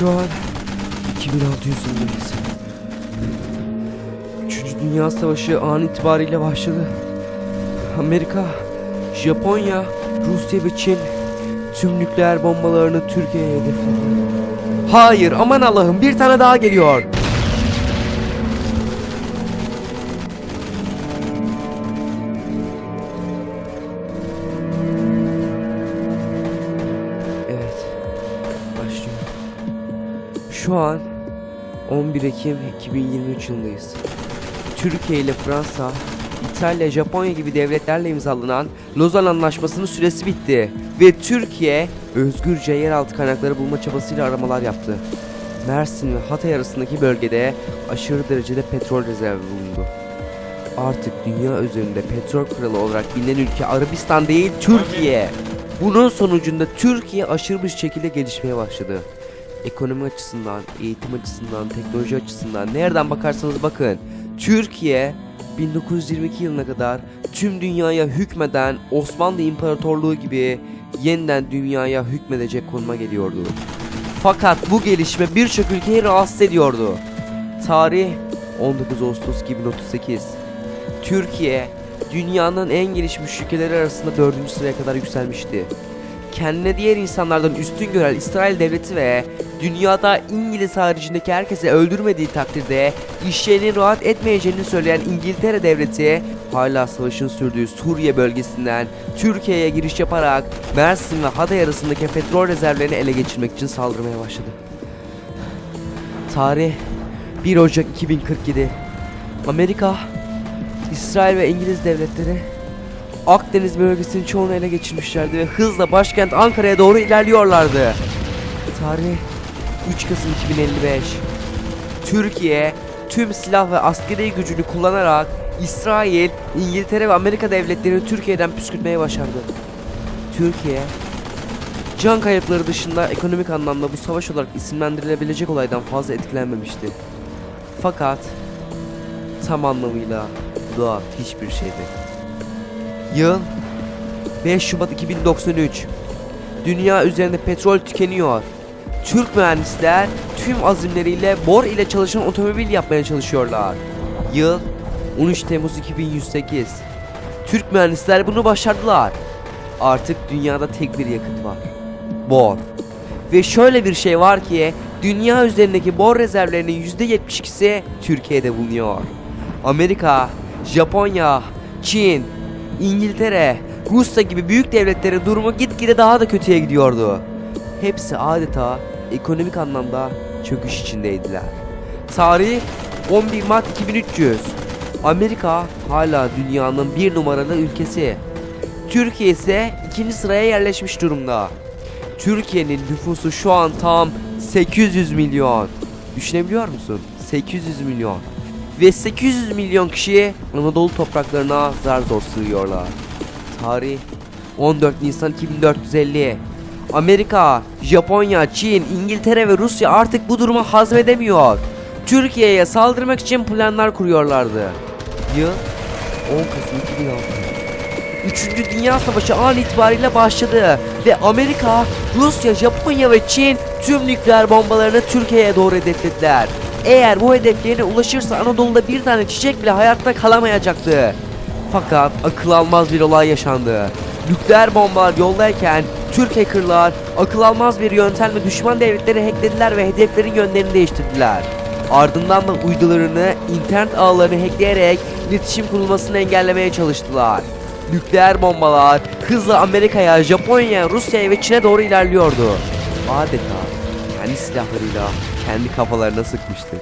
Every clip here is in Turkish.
Şu an 2600 yılındayız. Üçüncü Dünya Savaşı an itibariyle başladı. Amerika, Japonya, Rusya ve Çin tüm nükleer bombalarını Türkiye'ye hedefledi. Hayır aman Allah'ım bir tane daha geliyor. Şu an 11 Ekim 2023 yılındayız. Türkiye ile Fransa, İtalya, Japonya gibi devletlerle imzalanan Lozan Anlaşması'nın süresi bitti ve Türkiye özgürce yeraltı kaynakları bulma çabasıyla aramalar yaptı. Mersin ve Hatay arasındaki bölgede aşırı derecede petrol rezervi bulundu. Artık dünya üzerinde petrol kralı olarak bilinen ülke Arabistan değil Türkiye. Bunun sonucunda Türkiye aşırı bir şekilde gelişmeye başladı. Ekonomi açısından, eğitim açısından, teknoloji açısından nereden bakarsanız bakın. Türkiye 1922 yılına kadar tüm dünyaya hükmeden Osmanlı İmparatorluğu gibi yeniden dünyaya hükmedecek konuma geliyordu. Fakat bu gelişme birçok ülkeyi rahatsız ediyordu. Tarih 19 Ağustos 2038. Türkiye dünyanın en gelişmiş ülkeleri arasında dördüncü sıraya kadar yükselmişti. Kendine diğer insanlardan üstün gören İsrail devleti ve dünyada İngiliz haricindeki herkese öldürmediği takdirde işlerinin rahat etmeyeceğini söyleyen İngiltere devleti hala savaşın sürdüğü Suriye bölgesinden Türkiye'ye giriş yaparak Mersin ve Hatay arasındaki petrol rezervlerini ele geçirmek için saldırmaya başladı. Tarih 1 Ocak 2047 Amerika İsrail ve İngiliz devletleri Akdeniz bölgesinin çoğunu ele geçirmişlerdi ve hızla başkent Ankara'ya doğru ilerliyorlardı. Tarih 3 Kasım 2055. Türkiye tüm silah ve askeri gücünü kullanarak İsrail, İngiltere ve Amerika devletlerini Türkiye'den püskürtmeye başardı. Türkiye can kayıpları dışında ekonomik anlamda bu savaş olarak isimlendirilebilecek olaydan fazla etkilenmemişti. Fakat tam anlamıyla doğal hiçbir şeydi. Yıl 5 Şubat 2093 Dünya üzerinde petrol tükeniyor. Türk mühendisler tüm azimleriyle bor ile çalışan otomobil yapmaya çalışıyorlar. Yıl 13 Temmuz 2108 Türk mühendisler bunu başardılar. Artık dünyada tek bir yakıt var. Bor. Ve şöyle bir şey var ki dünya üzerindeki bor rezervlerinin %72'si Türkiye'de bulunuyor. Amerika, Japonya, Çin, İngiltere, Rusya gibi büyük devletlerin durumu gitgide daha da kötüye gidiyordu. Hepsi adeta ekonomik anlamda çöküş içindeydiler. Tarih 11 Mart 2300. Amerika hala dünyanın bir numaralı ülkesi. Türkiye ise ikinci sıraya yerleşmiş durumda. Türkiye'nin nüfusu şu an tam 800 milyon. Düşünebiliyor musun? 800 milyon. Ve 800 milyon kişi Anadolu topraklarına zar zor sığıyorlar. Tarih 14 Nisan 2450. Amerika, Japonya, Çin, İngiltere ve Rusya artık bu durumu hazmedemiyor. Türkiye'ye saldırmak için planlar kuruyorlardı. Yıl 10 Kasım 2006. Üçüncü Dünya Savaşı an itibariyle başladı ve Amerika, Rusya, Japonya ve Çin tüm nükleer bombalarını Türkiye'ye doğru hedeflediler. Eğer bu hedeflerine ulaşırsa Anadolu'da bir tane çiçek bile hayatta kalamayacaktı. Fakat akıl almaz bir olay yaşandı. Nükleer bombalar yoldayken Türk hackerlar akıl almaz bir yöntemle düşman devletleri hacklediler ve hedeflerin yönlerini değiştirdiler. Ardından da uydularını, internet ağlarını hackleyerek iletişim kurulmasını engellemeye çalıştılar. Nükleer bombalar hızla Amerika'ya, Japonya'ya, Rusya'ya ve Çin'e doğru ilerliyordu. Adeta kendi silahlarıyla kendi kafalarına sıkmıştık.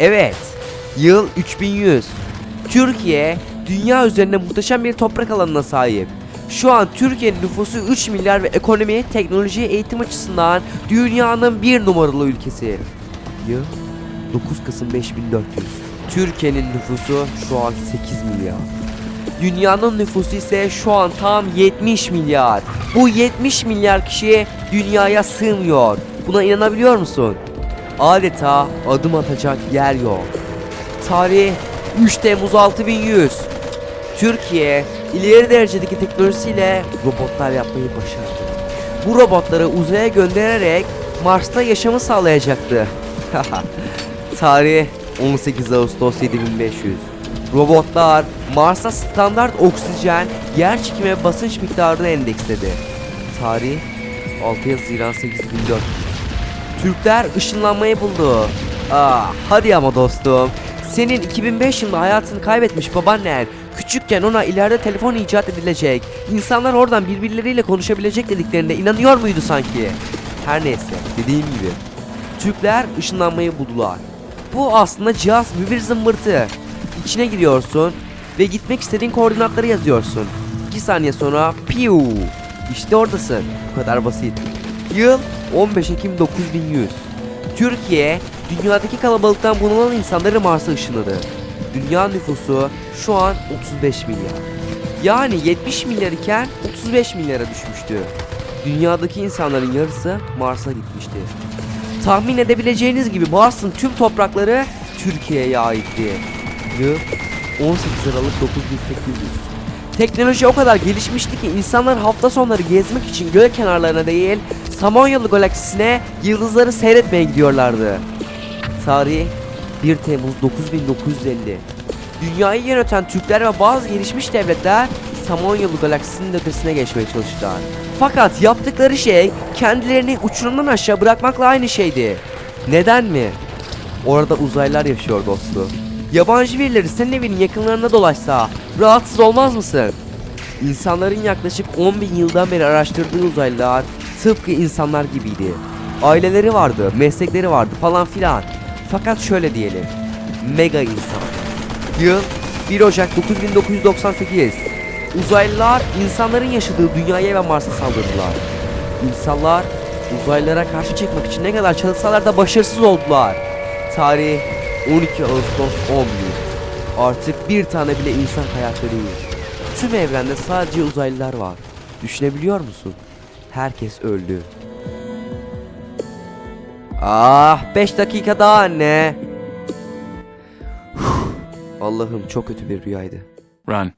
Evet, yıl 3100. Türkiye dünya üzerinde muhteşem bir toprak alanına sahip. Şu an Türkiye'nin nüfusu 3 milyar ve ekonomi, teknoloji, eğitim açısından dünyanın bir numaralı ülkesi. Yıl 9 Kasım 5400. Türkiye'nin nüfusu şu an 8 milyar. Dünyanın nüfusu ise şu an tam 70 milyar. Bu 70 milyar kişi dünyaya sığmıyor. Buna inanabiliyor musun? Adeta adım atacak yer yok. Tarih 3 Temmuz 6100. Türkiye ileri derecedeki teknolojisiyle robotlar yapmayı başardı. Bu robotları uzaya göndererek Mars'ta yaşamı sağlayacaktı. Tarih 18 Ağustos 7500. Robotlar Mars'a standart oksijen, yer çekimi ve basınç miktarını endeksledi. Tarih 6 Haziran 8400. Türkler ışınlanmayı buldu. Ah, hadi ama dostum. Senin 2005 yılında hayatını kaybetmiş babaannen küçükken ona ileride telefon icat edilecek, insanlar oradan birbirleriyle konuşabilecek dediklerinde inanıyor muydu sanki? Her neyse, dediğim gibi. Türkler ışınlanmayı buldular. Bu aslında cihaz bir zımbırtı. İçine giriyorsun ve gitmek istediğin koordinatları yazıyorsun. 2 saniye sonra piu işte oradasın. Bu kadar basit. Yıl 15 Ekim 9100. Türkiye dünyadaki kalabalıktan bunalan insanları Mars'a ışınladı. Dünya nüfusu şu an 35 milyar. Yani 70 milyar iken 35 milyara düşmüştü. Dünyadaki insanların yarısı Mars'a gitmişti. Tahmin edebileceğiniz gibi Mars'ın tüm toprakları Türkiye'ye aitti. Yıl 18 Aralık 9800. Teknoloji o kadar gelişmişti ki insanlar hafta sonları gezmek için göl kenarlarına değil, Samanyolu galaksisine yıldızları seyretmeye gidiyorlardı. Tarih 1 Temmuz 9950. Dünyayı yöneten Türkler ve bazı gelişmiş devletler Samanyolu galaksisinin ötesine geçmeye çalıştılar. Fakat yaptıkları şey kendilerini uçurumdan aşağı bırakmakla aynı şeydi. Neden mi? Orada uzaylılar yaşıyor dostum. Yabancı birileri senin evinin yakınlarında dolaşsa rahatsız olmaz mısın? İnsanların yaklaşık 10 bin yıldan beri araştırdığı uzaylılar tıpkı insanlar gibiydi. Aileleri vardı, meslekleri vardı falan filan. Fakat şöyle diyelim. Mega insan. Yıl 1 Ocak 9998. Uzaylılar insanların yaşadığı dünyaya ve Mars'a saldırdılar. İnsanlar uzaylılara karşı çıkmak için ne kadar çalışsalar da başarısız oldular. Tarih 12 Ağustos 11. Artık bir tane bile insan hayatta değil. Tüm evrende sadece uzaylılar var. Düşünebiliyor musun? Herkes öldü. Ah 5 dakika daha anne. Allah'ım çok kötü bir rüyaydı. Run.